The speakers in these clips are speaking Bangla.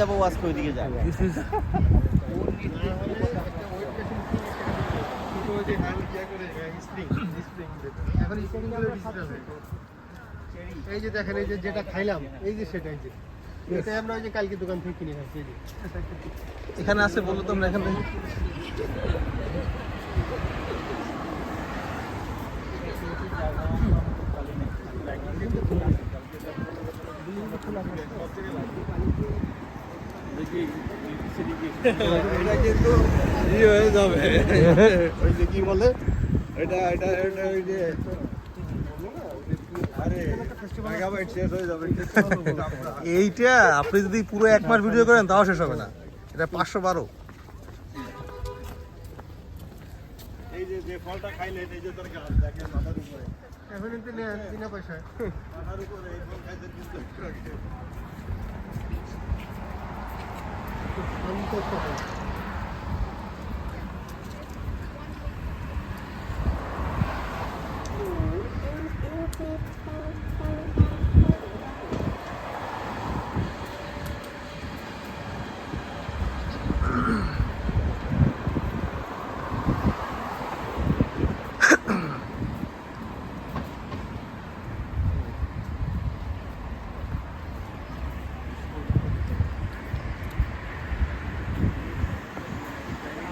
যাব ওইদিকে যাব। এই যে দেখেন এই যে যেটা খাইলাম এই যে সেটাই যে এটাই আমরা ওই যে কালকে দোকান থেকে কিনে খাচ্ছি এই যে। এখানে আছে বলল তোমরা এখানে এটা কিন্তু ই হয়ে যাবে। ওই যে কি বলে? এটা এটা এটা ওই যে আরে মেগাবাইট শেষ যাবে। এইটা আপনি যদি পুরো এক মাস ভিডিও করেন তাও শেষ হবে না। এটা পাঁচশো বারো। এই যে যে ফলটা খাইলেন এই যে তোর গাছ দেখেন মাথার উপরে। এখন নেন বিনা পয়সায় মাথার উপরে এই ফল খাইতে কিন্তু শান্ত শহর।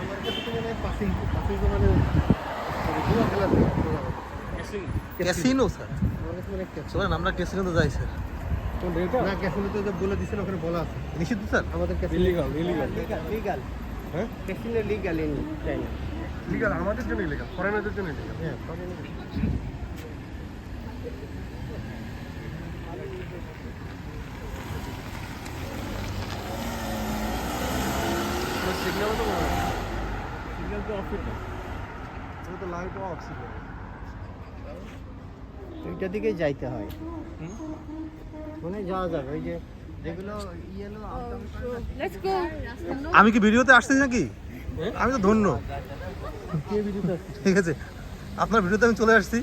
আমার কাছে তো মনে হয় পাসিং পাসিং তো মানে মানে জুয়া খেলার tournament। ক্যাসিনো। স্যার। মনে চলেন আমরা ক্যাসিনোতে যাই স্যার। না ক্যাসিনোতে বলে দিচ্ছেন ওখানে বলা আছে। নিষিদ্ধ স্যার? আমাদের কাছে ইলিগাল ইলিগাল লিগাল হ্যাঁ? Casino legal in China legal আমাদের জন্য ইলিগাল ফরেনারদের জন্য ইলিগাল হ্যাঁ সিগন্যাল তো সিগন্যাল অফ এটা তো লাইট অফ সিগন্যাল ওইটা দিকে যাইতে হয়। মানে যাওয়া যাবে ওই যে যেগুলো ইয়েলো go. আমি কি ভিডিওতে আসছি নাকি? আমি তো ধন্য। ঠিক আছে। আপনার ভিডিওতে আমি চলে আসছি।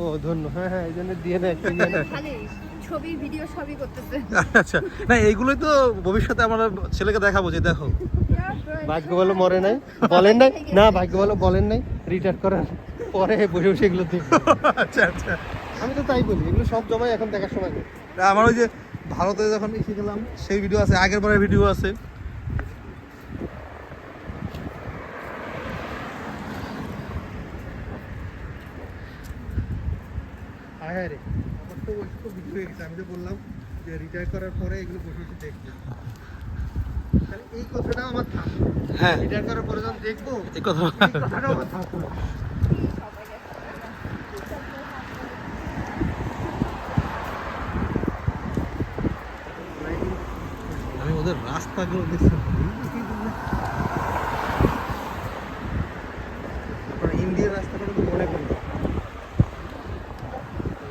ও ধন্য। হ্যাঁ হ্যাঁ এই জন্য দিয়ে একটা নেয়। খালি ছবি ভিডিও সবই করতেছে। আচ্ছা না এইগুলোই তো ভবিষ্যতে আমরা ছেলেকে দেখাবো যে দেখো। ভাগ্য ভালো মরে নাই বলেন নাই? না ভাগ্য ভালো বলেন নাই রিটায়ার করার পরে বসে বসে এগুলো দেখি আচ্ছা আচ্ছা। আমি তো তাই বলি এগুলো সব জমাই এখন দেখার সময় আমার ওই যে ভারতে যখন এসে গেলাম সেই ভিডিও আছে আগের বারের ভিডিও আছে। হ্যাঁ রে। আমার তো ওই তো ভিডিও হয়ে গেছে। আমি তো বললাম যে রিটায়ার করার পরে এগুলো বসে বসে দেখব। তাহলে এই কথাটা আমার থাকবে হ্যাঁ। রিটায়ার করার পরে যখন দেখব এই কথা এই আমার থাকবে আমি ওদের রাস্তাগুলো দেখছিলাম ইন্ডিয়ার রাস্তাটা তো মনে করি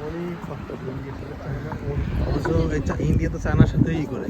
অনেক কষ্ট ইন্ডিয়া থেকে চায়না অনেক অথচ এই চা- ইন্ডিয়া তো চায়নার সাথে ই করে